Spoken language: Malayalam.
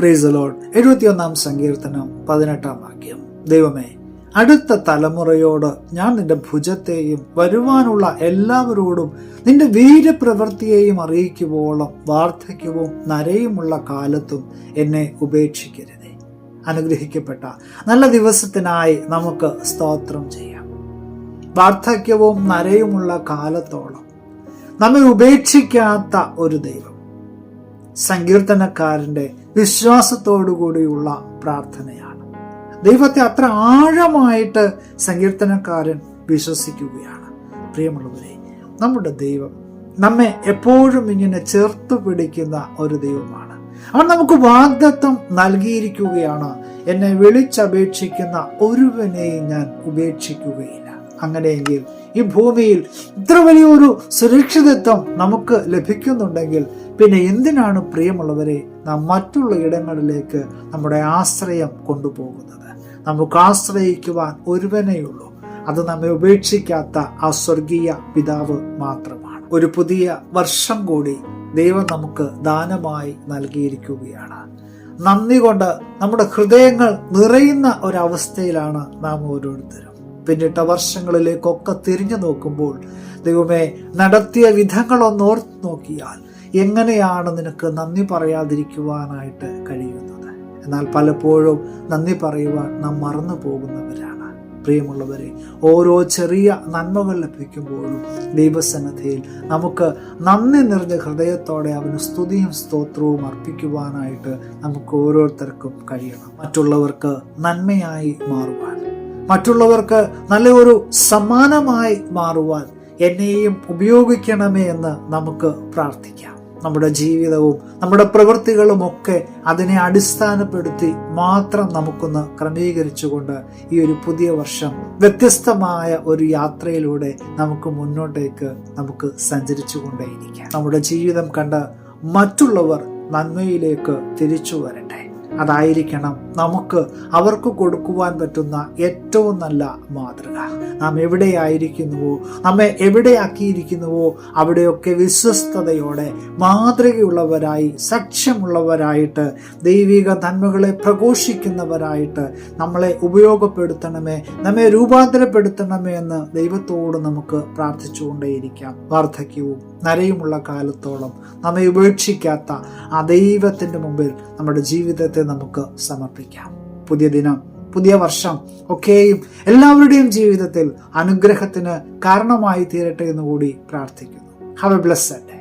പ്രൈസ് ലോഡ് എഴുപത്തിയൊന്നാം സങ്കീർത്തനം പതിനെട്ടാം വാക്യം. ദൈവമേ അടുത്ത തലമുറയോട് ഞാൻ നിന്റെ ഭുജത്തെയും വരുവാനുള്ള എല്ലാവരോടും നിന്റെ വീരപ്രവൃത്തിയെയും അറിയിക്കുവോളം വാർദ്ധക്യവും നരയുമുള്ള കാലത്തും എന്നെ ഉപേക്ഷിക്കരുതേ. അനുഗ്രഹിക്കപ്പെട്ട നല്ല ദിവസത്തിനായി നമുക്ക് സ്തോത്രം ചെയ്യാം. വാർദ്ധക്യവും നരയുമുള്ള കാലത്തോളം നമ്മെ ഉപേക്ഷിക്കാത്ത ഒരു ദൈവം സങ്കീർത്തനക്കാരന്റെ വിശ്വാസത്തോടുകൂടിയുള്ള പ്രാർത്ഥനയാണ്. ദൈവത്തെ അത്ര ആഴമായിട്ട് സങ്കീർത്തനക്കാരൻ വിശ്വസിക്കുകയാണ്. പ്രിയമുള്ളവരെ നമ്മുടെ ദൈവം നമ്മെ എപ്പോഴും ഇങ്ങനെ ചേർത്ത് പിടിക്കുന്ന ഒരു ദൈവമാണ്. അവൻ നമുക്ക് വാഗ്ദത്വം നൽകിയിരിക്കുകയാണ്. എന്നെ വിളിച്ചപേക്ഷിക്കുന്ന ഒരുവനെയും ഞാൻ ഉപേക്ഷിക്കുകയില്ല. അങ്ങനെയെങ്കിൽ ഈ ഭൂമിയിൽ ഇത്ര വലിയൊരു സുരക്ഷിതത്വം നമുക്ക് ലഭിക്കുന്നുണ്ടെങ്കിൽ പിന്നെ എന്തിനാണ് പ്രിയമുള്ളവരെ നാം മറ്റുള്ള ഇടങ്ങളിലേക്ക് നമ്മുടെ ആശ്രയം കൊണ്ടുപോകുന്നത്? നമുക്ക് ആശ്രയിക്കുവാൻ ഒരുവനെയുള്ളൂ അത് നമ്മെ ഉപേക്ഷിക്കാത്ത ആ സ്വർഗീയ പിതാവ് മാത്രമാണ്. ഒരു പുതിയ വർഷം കൂടി ദൈവം നമുക്ക് ദാനമായി നൽകിയിരിക്കുകയാണ്. നന്ദി കൊണ്ട് നമ്മുടെ ഹൃദയങ്ങൾ നിറയുന്ന ഒരവസ്ഥയിലാണ് നാം ഓരോരുത്തരും. പിന്നിട്ട വർഷങ്ങളിലേക്കൊക്കെ തിരിഞ്ഞു നോക്കുമ്പോൾ ദൈവമേ നടത്തിയ വിധങ്ങളൊന്ന് ഓർത്ത് നോക്കിയാൽ എങ്ങനെയാണ് നിനക്ക് നന്ദി പറയാതിരിക്കുവാനായിട്ട് കഴിയുന്നത്? എന്നാൽ പലപ്പോഴും നന്ദി പറയുവാൻ നാം മറന്നു പോകുന്നവരാണ്. പ്രിയമുള്ളവരെ ഓരോ ചെറിയ നന്മകൾ ലഭിക്കുമ്പോഴും ദൈവസന്നദ്ധയിൽ നമുക്ക് നന്ദി നിറഞ്ഞ ഹൃദയത്തോടെ അവന് സ്തുതിയും സ്തോത്രവും അർപ്പിക്കുവാനായിട്ട് നമുക്ക് ഓരോരുത്തർക്കും കഴിയണം. മറ്റുള്ളവർക്ക് നന്മയായി മാറുവാൻ മറ്റുള്ളവർക്ക് നല്ലൊരു സമ്മാനമായി മാറുവാൻ എന്നെയും ഉപയോഗിക്കണമേ എന്ന് നമുക്ക് പ്രാർത്ഥിക്കാം. നമ്മുടെ ജീവിതവും നമ്മുടെ പ്രവൃത്തികളും ഒക്കെ അതിനെ അടിസ്ഥാനപ്പെടുത്തി മാത്രം നമുക്കൊന്ന് ക്രമീകരിച്ചുകൊണ്ട് ഈ ഒരു പുതിയ വർഷം വ്യത്യസ്തമായ ഒരു യാത്രയിലൂടെ നമുക്ക് മുന്നോട്ടേക്ക് നമുക്ക് സഞ്ചരിച്ചു കൊണ്ടേയിരിക്കാം നമ്മുടെ ജീവിതം കണ്ട് മറ്റുള്ളവർ നന്മയിലേക്ക് തിരിച്ചു വരട്ടെ. അതായിരിക്കണം നമുക്ക് അവർക്ക് കൊടുക്കുവാൻ പറ്റുന്ന ഏറ്റവും നല്ല മാതൃക. നാം എവിടെയായിരിക്കുന്നുവോ നമ്മെ എവിടെയാക്കിയിരിക്കുന്നുവോ അവിടെയൊക്കെ വിശ്വസ്തയോടെ മാതൃകയുള്ളവരായി സക്ഷ്യമുള്ളവരായിട്ട് ദൈവിക നന്മകളെ പ്രഘോഷിക്കുന്നവരായിട്ട് നമ്മളെ ഉപയോഗപ്പെടുത്തണമേ നമ്മെ രൂപാന്തരപ്പെടുത്തണമേ എന്ന് ദൈവത്തോട് നമുക്ക് പ്രാർത്ഥിച്ചുകൊണ്ടേയിരിക്കാം. വാർദ്ധക്യവും. നരയുമുള്ള കാലത്തോളം നമ്മെ ഉപേക്ഷിക്കാത്ത ആ ദൈവത്തിന്റെ മുമ്പിൽ നമ്മുടെ ജീവിതത്തെ നമുക്ക് സമർപ്പിക്കാം. പുതിയ ദിനം പുതിയ വർഷം ഒക്കെയും എല്ലാവരുടെയും ജീവിതത്തിൽ അനുഗ്രഹത്തിന് കാരണമായി തീരട്ടെ എന്ന് കൂടി പ്രാർത്ഥിക്കുന്നു. Have A blessed